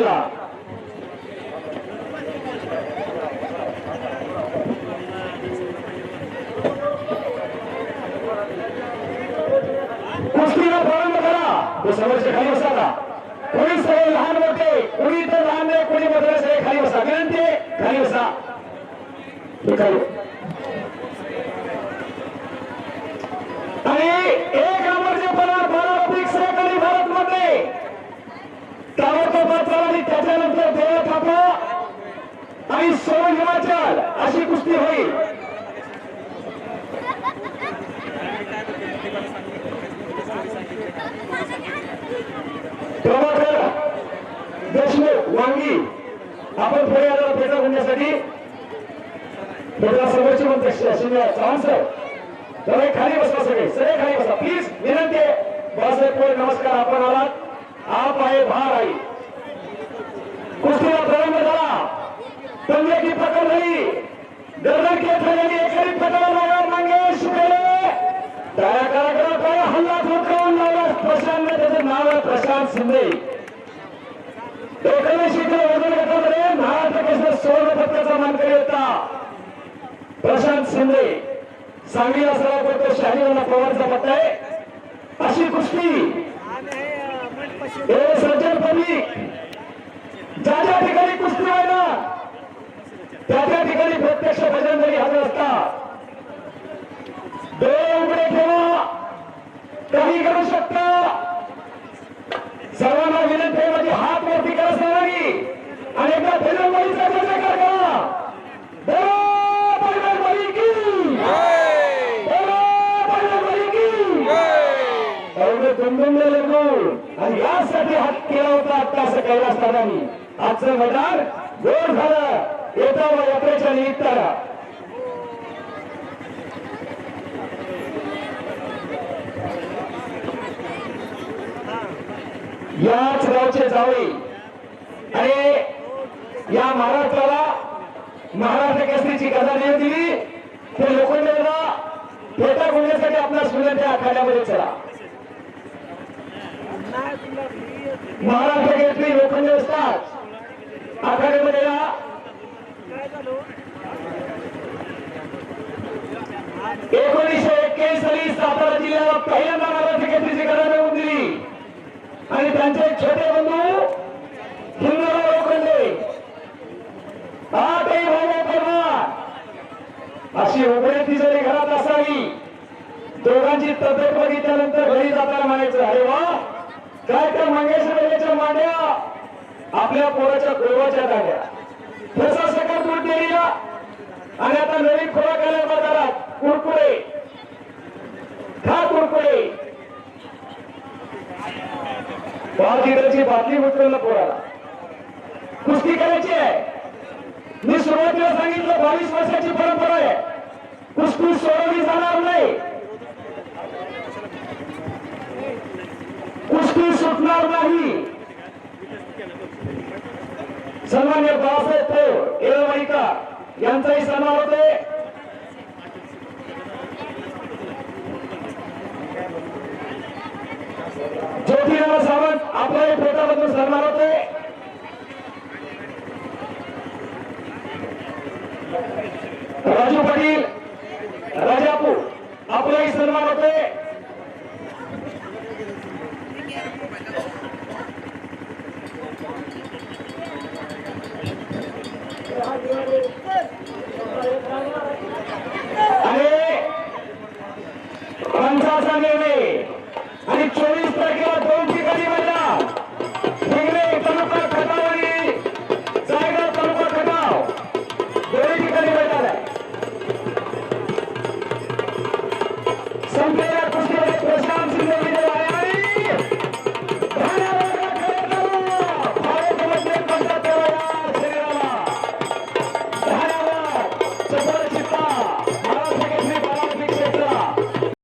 आजच्या कुस्तीला प्रारंभ करा तो समोरचे खाली बसाला कोणी सर्व लहान मोठे कोणी तर लहान नाही कोणी मोठे खाली बसा विनंती खाली बसा त्याच्यानंतर देवा थापा आणि सोन हिमाचल अशी कुस्ती होईल. प्रभाकर देशमुख वांगी. आपण पुढे आलो पेटा होण्यासाठी पेटा समोरची म्हणते चव्हाण सर तर खाली बसा सगळे. सगळे खाली बसा. प्लीज विनंती आहे. बाळासाहेब कोळे नमस्कार. आपण आलात. आप आहे भार आई कुस्तीला प्रारंभ झाला. की पकड झाली. गर्दन के ठिकाणी एखादी पकड लागणार मंगेश टाळ्या टाळ्या हल्ला ठोकावून लावला. प्रशांत त्याचं नाव आहे प्रशांत शिंदे. एकोणीसशे किलो वजन गटामध्ये महाराष्ट्र केसरी सुवर्ण पदकाचा मानकरी होता. प्रशांत शिंदे. सांगलीला सराव करतो शहाजीवाला पवारचा पत्ता आहे. अशी कुस्ती. हे सज्जन पब्लिक. ज्या ज्या ठिकाणी कुस्ती आहे ना त्या त्या ठिकाणी प्रत्यक्ष भजनजरी हजर असतात डोळे उघडे ठेवा काही करू शकता. सर्वांना विनंती आहे माझी हात वरती करा सर्वांनी आणि एकदा फेजनबाईचा जयकार करा. आणि यासाठी हात केला होता आता असं कैलास दादांनी आजचं मैदान गोड झालं. येता व यात्रेच्या निमित्ताला याच गावचे जावई आणि या महाराष्ट्राला महाराष्ट्र केसरीची गदा देव दिली. ते लोखंडेला फेटा गुंडण्यासाठी आपला सुविधा आखाड्यामध्ये चला. महाराष्ट्र केसरी लोखंड असतात आखाड्यामध्ये एकोणीसशे एक्क्याऐंशी साली सातारा जिल्ह्याला पहिल्यांदा महाराष्ट्र केसरीची गदा मिळवून दिली. आणि त्यांचे छोटे बंधू हिंदूराव लोखंडे. आठही भाऊ परमार अशी उभयती जरी घरात असावी. दोघांची तब्येत बघितल्यानंतर घरी जाताना म्हणायचं अरे वा काय त्या मंगेश मांड्या. आपल्या पोराच्या गोवाच्या जाग्या ठसा सकट दूर डेअरीला आणि आता नवीन खोराक आल्या बाजारात कुरकुरे. खा कुरकुरे. पाच लिटरची बाटली उचललं पोराला. कुस्ती करायची आहे. मी सुरुवातीला सांगितलं बावीस वर्षाची परंपरा आहे. सन्मान्य बाळासाहेब पौड येळवणीका यांचाही सन्मान होते ज्योतिराव सावंत आपल्याही पोटामधून सन्मान होते राजू पाटील राजापूर आपलाही सन्मान होते सांगवणे आणि चोवीस तारखेला